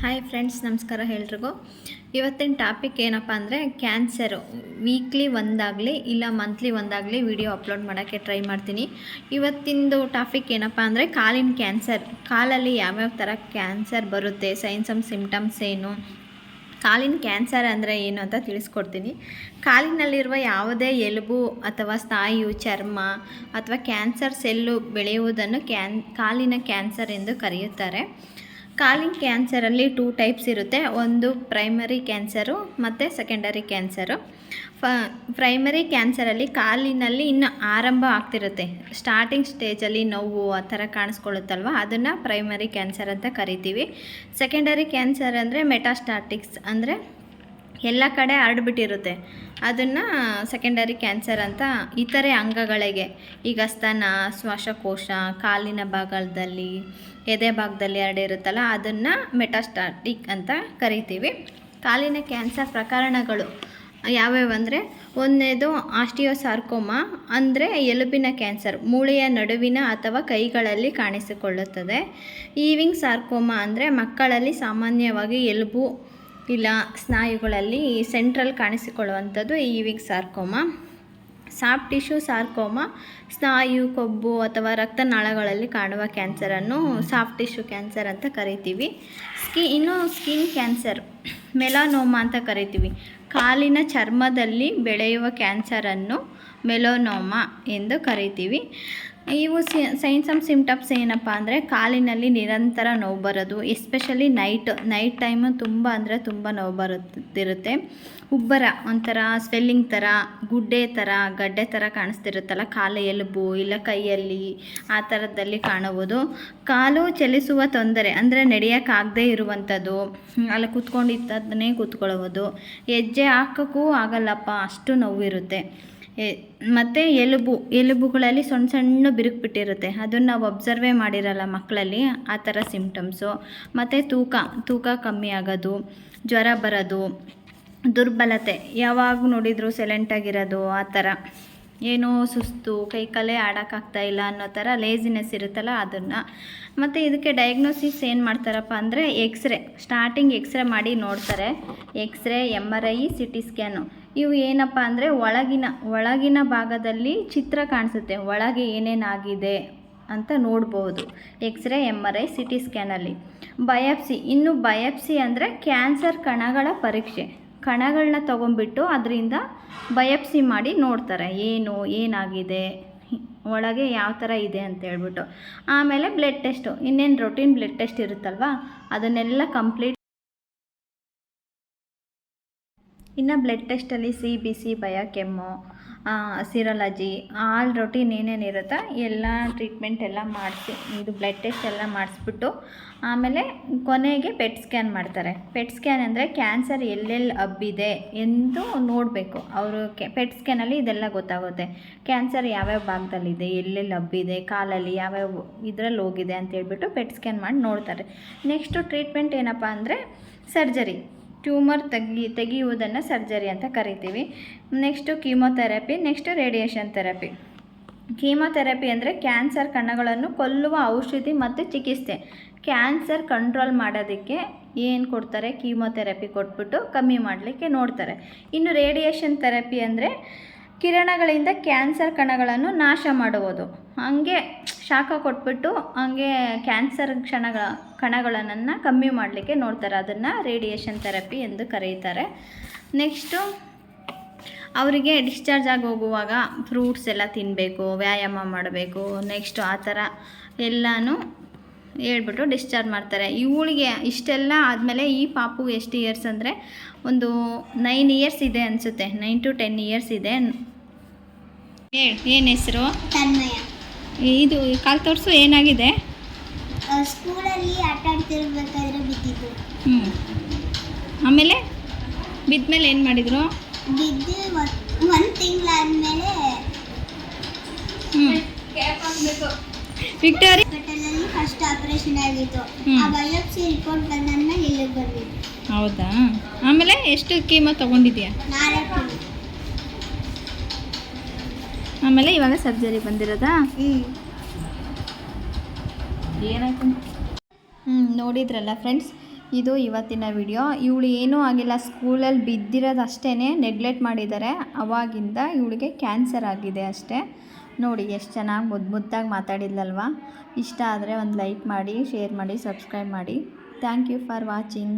Hi friends ನಮಸ್ಕಾರ ಹೇಳ್ರಿಗೂ ಇವತ್ತಿನ topic ಏನಪ್ಪ ಅಂದರೆ ಕ್ಯಾನ್ಸರು ವೀಕ್ಲಿ ಒಂದಾಗಲಿ ಇಲ್ಲ ಮಂತ್ಲಿ ಒಂದಾಗಲಿ ವಿಡಿಯೋ ಅಪ್ಲೋಡ್ ಮಾಡೋಕ್ಕೆ ಟ್ರೈ ಮಾಡ್ತೀನಿ. ಇವತ್ತಿಂದು ಟಾಪಿಕ್ ಏನಪ್ಪ ಅಂದರೆ ಕಾಲಿನ ಕ್ಯಾನ್ಸರ್ ಕಾಲಲ್ಲಿ ಯಾವ್ಯಾವ ಥರ ಕ್ಯಾನ್ಸರ್ ಬರುತ್ತೆ ಸೈನ್ಸ್ ಆಮ್ ಸಿಮ್ಟಮ್ಸ್ ಏನು, ಕಾಲಿನ ಕ್ಯಾನ್ಸರ್ ಅಂದರೆ ಏನು ಅಂತ ತಿಳಿಸ್ಕೊಡ್ತೀನಿ. ಕಾಲಿನಲ್ಲಿರುವ ಯಾವುದೇ ಎಲುಬು ಅಥವಾ ಸ್ನಾಯು, ಚರ್ಮ ಅಥವಾ ಕ್ಯಾನ್ಸರ್ ಸೆಲ್ಲು ಬೆಳೆಯುವುದನ್ನು ಕ್ಯಾನ್ ಕಾಲಿನ ಕ್ಯಾನ್ಸರ್ ಎಂದು ಕರೆಯುತ್ತಾರೆ. ಕಾಲಿನ ಕ್ಯಾನ್ಸರಲ್ಲಿ ಟೂ ಟೈಪ್ಸ್ ಇರುತ್ತೆ. ಒಂದು ಪ್ರೈಮರಿ ಕ್ಯಾನ್ಸರು ಮತ್ತು ಸೆಕೆಂಡರಿ ಕ್ಯಾನ್ಸರು ಫ ಪ್ರೈಮರಿ ಕ್ಯಾನ್ಸರಲ್ಲಿ ಕಾಲಿನಲ್ಲಿ ಇನ್ನು ಆರಂಭ ಆಗ್ತಿರುತ್ತೆ. ಸ್ಟಾರ್ಟಿಂಗ್ ಸ್ಟೇಜಲ್ಲಿ ನೋವು ಆ ಥರ ಕಾಣಿಸ್ಕೊಳ್ಳುತ್ತಲ್ವ? ಅದನ್ನು ಪ್ರೈಮರಿ ಕ್ಯಾನ್ಸರ್ ಅಂತ ಕರಿತೀವಿ. ಸೆಕೆಂಡರಿ ಕ್ಯಾನ್ಸರ್ ಅಂದರೆ ಮೆಟಾಸ್ಟಾಟಿಕ್ಸ್ ಅಂದರೆ ಎಲ್ಲ ಕಡೆ ಹರಡ್ಬಿಟ್ಟಿರುತ್ತೆ ಅದನ್ನು ಸೆಕೆಂಡರಿ ಕ್ಯಾನ್ಸರ್ ಅಂತ ಇತರೆ ಅಂಗಗಳಿಗೆ, ಈಗ ಸ್ತನ, ಶ್ವಾಸಕೋಶ, ಕಾಲಿನ ಭಾಗದಲ್ಲಿ, ಎದೆ ಭಾಗದಲ್ಲಿ ಹರಡಿರುತ್ತಲ್ಲ ಅದನ್ನು ಮೆಟಾಸ್ಟಾಟಿಕ್ ಅಂತ ಕರಿತೀವಿ. ಕಾಲಿನ ಕ್ಯಾನ್ಸರ್ ಪ್ರಕರಣಗಳು ಯಾವ್ಯಾವು ಅಂದರೆ ಒಂದನೇದು ಆಸ್ಟಿಯೋಸಾರ್ಕೋಮ ಅಂದರೆ ಎಲುಬಿನ ಕ್ಯಾನ್ಸರ್ ಮೂಳೆಯ ನಡುವಿನ ಅಥವಾ ಕೈಗಳಲ್ಲಿ ಕಾಣಿಸಿಕೊಳ್ಳುತ್ತದೆ. ಈವಿಂಗ್ ಸಾರ್ಕೋಮ ಅಂದರೆ ಮಕ್ಕಳಲ್ಲಿ ಸಾಮಾನ್ಯವಾಗಿ ಎಲುಬು ಇಲ್ಲ, ಸ್ನಾಯುಗಳಲ್ಲಿ central ಕಾಣಿಸಿಕೊಳ್ಳುವಂಥದ್ದು Ewing sarcoma. Soft tissue sarcoma, ಸ್ನಾಯು, ಕೊಬ್ಬು ಅಥವಾ ರಕ್ತನಾಳಗಳಲ್ಲಿ ಕಾಣುವ ಕ್ಯಾನ್ಸರನ್ನು ಸಾಫ್ಟ್ ಟಿಶ್ಯೂ ಕ್ಯಾನ್ಸರ್ ಅಂತ ಕರಿತೀವಿ. ಸ್ಕಿ, ಇನ್ನು ಸ್ಕಿನ್ ಕ್ಯಾನ್ಸರ್ ಮೆಲಾನೋಮಾ ಅಂತ ಕರಿತೀವಿ. ಕಾಲಿನ ಚರ್ಮದಲ್ಲಿ ಬೆಳೆಯುವ ಕ್ಯಾನ್ಸರನ್ನು ಮೆಲೋನೋಮಾ ಎಂದು ಕರಿತೀವಿ. ಇವು ಸೈನ್ಸ್ ಆಮ್ ಸಿಮ್ಟಮ್ಸ್ ಏನಪ್ಪ ಅಂದರೆ ಕಾಲಿನಲ್ಲಿ ನಿರಂತರ ನೋವು ಬರೋದು ಎಸ್ಪೆಷಲಿ ನೈಟ್ ನೈಟ್ ಟೈಮು ತುಂಬ ಅಂದರೆ ತುಂಬ ನೋವು ಬರುತ್ತಿರುತ್ತೆ. ಉಬ್ಬರ ಒಂಥರ ಸ್ವೆಲ್ಲಿಂಗ್ ಥರ ಗುಡ್ಡೆ ಥರ ಗಡ್ಡೆ ಥರ ಕಾಣಿಸ್ತಿರುತ್ತಲ್ಲ, ಕಾಲು ಎಲುಬು ಇಲ್ಲ ಕೈಯಲ್ಲಿ ಆ ಥರದಲ್ಲಿ ಕಾಣುವುದು. ಕಾಲು ಚಲಿಸುವ ತೊಂದರೆ ಅಂದರೆ ನಡೆಯೋಕ್ಕಾಗದೇ ಇರುವಂಥದ್ದು, ಅಲ್ಲಿ ಕೂತ್ಕೊಂಡಿದ್ದನ್ನೇ ಕೂತ್ಕೊಳ್ಳೋದು ಹೆಜ್ಜೆ ಹಾಕೋಕ್ಕೂ ಆಗಲ್ಲಪ್ಪ, ಅಷ್ಟು ನೋವಿರುತ್ತೆ. ಮತ್ತು ಎಲುಬು, ಎಲುಬುಗಳಲ್ಲಿ ಸಣ್ಣ ಸಣ್ಣ ಬಿರುಕು ಬಿಟ್ಟಿರುತ್ತೆ. ಅದನ್ನು ನಾವು ಒಬ್ಸರ್ವೇ ಮಾಡಿರಲ್ಲ ಮಕ್ಕಳಲ್ಲಿ, ಆ ಥರ ಸಿಂಪ್ಟಮ್ಸು ಮತ್ತು ತೂಕ ತೂಕ ಕಮ್ಮಿ ಆಗೋದು, ಜ್ವರ ಬರೋದು, ದುರ್ಬಲತೆ, ಯಾವಾಗ ನೋಡಿದರೂ ಸೈಲೆಂಟಾಗಿರೋದು ಆ ಥರ ಏನೋ ಸುಸ್ತು, ಕೈ ಕಾಲೇ ಆಡೋಕ್ಕಾಗ್ತಾ ಇಲ್ಲ ಅನ್ನೋ ಥರ ಲೇಸಿನೆಸ್ ಇರುತ್ತಲ್ಲ ಅದನ್ನು. ಮತ್ತು ಇದಕ್ಕೆ ಡಯಾಗ್ನೋಸಿಸ್ ಏನು ಮಾಡ್ತಾರಪ್ಪ ಅಂದರೆ ಎಕ್ಸ್ರೇ ಸ್ಟಾರ್ಟಿಂಗ್ ಎಕ್ಸ್ರೇ ಮಾಡಿ ನೋಡ್ತಾರೆ. X ray M R I C T scan ಇವು ಏನಪ್ಪ ಅಂದರೆ ಒಳಗಿನ ಒಳಗಿನ ಭಾಗದಲ್ಲಿ ಚಿತ್ರ ಕಾಣಿಸುತ್ತೆ. ಒಳಗೆ ಏನೇನಾಗಿದೆ ಅಂತ ನೋಡ್ಬೋದು. X ray M R I C T ಸ್ಕ್ಯಾನಲ್ಲಿ biopsy, ಇನ್ನು ಬಯಾಪ್ಸಿ ಅಂದರೆ ಕ್ಯಾನ್ಸರ್ ಕಣಗಳ ಪರೀಕ್ಷೆ. ಕಣಗಳನ್ನ ತೊಗೊಂಬಿಟ್ಟು ಅದರಿಂದ ಬಯಾಪ್ಸಿ ಮಾಡಿ ನೋಡ್ತಾರೆ. ಏನು, ಏನಾಗಿದೆ, ಒಳಗೆ ಯಾವ ಥರ ಇದೆ ಅಂತ ಹೇಳ್ಬಿಟ್ಟು. ಆಮೇಲೆ ಬ್ಲಡ್ ಟೆಸ್ಟು ಇನ್ನೇನು ರೊಟೀನ್ ಬ್ಲಡ್ ಟೆಸ್ಟ್ ಇರುತ್ತಲ್ವ? ಅದನ್ನೆಲ್ಲ ಕಂಪ್ಲೀಟ್ ಇನ್ನು blood ಟೆಸ್ಟಲ್ಲಿ C B C biochem serology all routine ಏನೇನಿರುತ್ತೋ ಎಲ್ಲ ಟ್ರೀಟ್ಮೆಂಟ್ ಎಲ್ಲ ಮಾಡಿಸಿ, ಇದು ಬ್ಲಡ್ ಟೆಸ್ಟ್ ಎಲ್ಲ ಮಾಡಿಸ್ಬಿಟ್ಟು ಆಮೇಲೆ ಕೊನೆಗೆ ಪೆಟ್ ಸ್ಕ್ಯಾನ್ ಮಾಡ್ತಾರೆ. ಪೆಟ್ ಸ್ಕ್ಯಾನ್ ಅಂದರೆ ಕ್ಯಾನ್ಸರ್ ಎಲ್ಲೆಲ್ಲಿ ಹಬ್ಬಿದೆ ಎಂದು ನೋಡಬೇಕು. ಅವರು ಕೆ ಪೆಟ್ ಸ್ಕ್ಯಾನಲ್ಲಿ ಇದೆಲ್ಲ ಗೊತ್ತಾಗುತ್ತೆ. ಕ್ಯಾನ್ಸರ್ ಯಾವ್ಯಾವ ಭಾಗದಲ್ಲಿದೆ ಎಲ್ಲೆಲ್ಲಿ ಹಬ್ಬಿದೆ, ಕಾಲಲ್ಲಿ ಯಾವ್ಯಾವ ಇದರಲ್ಲಿ ಹೋಗಿದೆ ಅಂತ ಹೇಳ್ಬಿಟ್ಟು ಪೆಟ್ ಸ್ಕ್ಯಾನ್ ಮಾಡಿ ನೋಡ್ತಾರೆ. ನೆಕ್ಸ್ಟು ಟ್ರೀಟ್ಮೆಂಟ್ ಏನಪ್ಪ ಅಂದರೆ ಸರ್ಜರಿ ಟ್ಯೂಮರ್ ತೆಗಿ, ತೆಗೆಯುವುದನ್ನು ಸರ್ಜರಿ ಅಂತ ಕರಿತೀವಿ. Next chemotherapy, next radiation therapy. Chemotherapy ಅಂದರೆ ಕ್ಯಾನ್ಸರ್ ಕಣಗಳನ್ನು ಕೊಲ್ಲುವ ಔಷಧಿ ಮತ್ತು ಚಿಕಿತ್ಸೆ. ಕ್ಯಾನ್ಸರ್ ಕಂಟ್ರೋಲ್ ಮಾಡೋದಕ್ಕೆ ಏನು ಕೊಡ್ತಾರೆ? ಕೀಮೊಥೆರಪಿ ಕೊಟ್ಬಿಟ್ಟು ಕಮ್ಮಿ ಮಾಡಲಿಕ್ಕೆ ನೋಡ್ತಾರೆ. ಇನ್ನು ರೇಡಿಯೇಷನ್ ಥೆರಪಿ ಅಂದರೆ ಕಿರಣಗಳಿಂದ ಕ್ಯಾನ್ಸರ್ ಕಣಗಳನ್ನು ನಾಶ ಮಾಡುವುದು. ಹಾಗೆ ಶಾಖ ಕೊಟ್ಬಿಟ್ಟು ಹಂಗೆ ಕ್ಯಾನ್ಸರ್ ಕ್ಷಣಗಳ ಕಣಗಳನ್ನು ಕಮ್ಮಿ ಮಾಡಲಿಕ್ಕೆ ನೋಡ್ತಾರೆ. ಅದನ್ನು ರೇಡಿಯೇಷನ್ ಥೆರಪಿ ಎಂದು ಕರೀತಾರೆ. ನೆಕ್ಸ್ಟು ಅವರಿಗೆ ಡಿಸ್ಚಾರ್ಜ್ ಆಗಿ ಹೋಗುವಾಗ ಫ್ರೂಟ್ಸ್ ಎಲ್ಲ ತಿನ್ನಬೇಕು ವ್ಯಾಯಾಮ ಮಾಡಬೇಕು. ನೆಕ್ಸ್ಟು ಆ ಥರ ಎಲ್ಲನೂ ಹೇಳ್ಬಿಟ್ಟು ಡಿಸ್ಚಾರ್ಜ್ ಮಾಡ್ತಾರೆ. ಇವಳಿಗೆ ಇಷ್ಟೆಲ್ಲ ಆದಮೇಲೆ ಈ ಪಾಪು ಎಷ್ಟು ಇಯರ್ಸ್ ಅಂದರೆ ಒಂದು ನೈನ್ ಇಯರ್ಸ್ ಇದೆ ಅನಿಸುತ್ತೆ. ನೈನ್ ಟು ಟೆನ್ ಇಯರ್ಸ್ ಇದೆ. ಹೇಳಿ ಏನು ಹೆಸರು? ತನ್ಮಯ ಇದು ಕಾಲು ತೋರಿಸು ಏನಾಗಿದೆ? ಸ್ಕೂಲಲ್ಲಿ ಆಟ ಆಡ್ತಿರ್ಬೇಕಾದ್ರೆ ಬಿದ್ದಿದ್ದು. ಹ್ಞೂ ಆಮೇಲೆ ಬಿದ್ದಮೇಲೆ ಏನು ಮಾಡಿದರು? ಬಿದ್ದು ಒಂದು ತಿಂಗಳಾದ್ಮೇಲೆ ಹ್ಞೂ ವಿಕ್ಟೋರಿ ಹಾಸ್ಪಿಟಲಲ್ಲಿ ಫಸ್ಟ್ ಆಪರೇಷನ್ ಆಗಿತ್ತು. ಆ ಬಯೋಪ್ಸಿ ರಿಪೋರ್ಟ್ ಬಂದನ್ನ ಇಲ್ಲಿಗೆ ಬಂದಿದ್ದು. ಹೌದಾ? ಆಮೇಲೆ ಎಷ್ಟು ಕೀಮೋ ತಗೊಂಡಿದ್ಯಾ ನಾಲ್ಕು ಆಮೇಲೆ ಇವಾಗ ಸರ್ಜರಿ ಬಂದಿರೋದಾ? ಏನಾಯ್ತು? ಹ್ಞೂ ನೋಡಿದ್ರಲ್ಲ ಫ್ರೆಂಡ್ಸ್ ಇದು ಇವತ್ತಿನ ವಿಡಿಯೋ ಇವಳು ಏನೂ ಆಗಿಲ್ಲ ಸ್ಕೂಲಲ್ಲಿ ಬಿದ್ದಿರೋದು ಅಷ್ಟೇ ನೆಗ್ಲೆಕ್ಟ್ ಮಾಡಿದ್ದಾರೆ. ಅವಾಗಿಂದ ಇವಳಿಗೆ ಕ್ಯಾನ್ಸರ್ ಆಗಿದೆ ಅಷ್ಟೇ. ನೋಡಿ, ಎಷ್ಟು ಚೆನ್ನಾಗಿ ಮುದ್ದು ಮುದ್ದಾಗಿ ಮಾತಾಡಿದ್ಲಲ್ವ? ಇಷ್ಟ ಆದರೆ ಒಂದು ಲೈಕ್ ಮಾಡಿ, ಶೇರ್ ಮಾಡಿ, ಸಬ್ಸ್ಕ್ರೈಬ್ ಮಾಡಿ. Thank you for watching.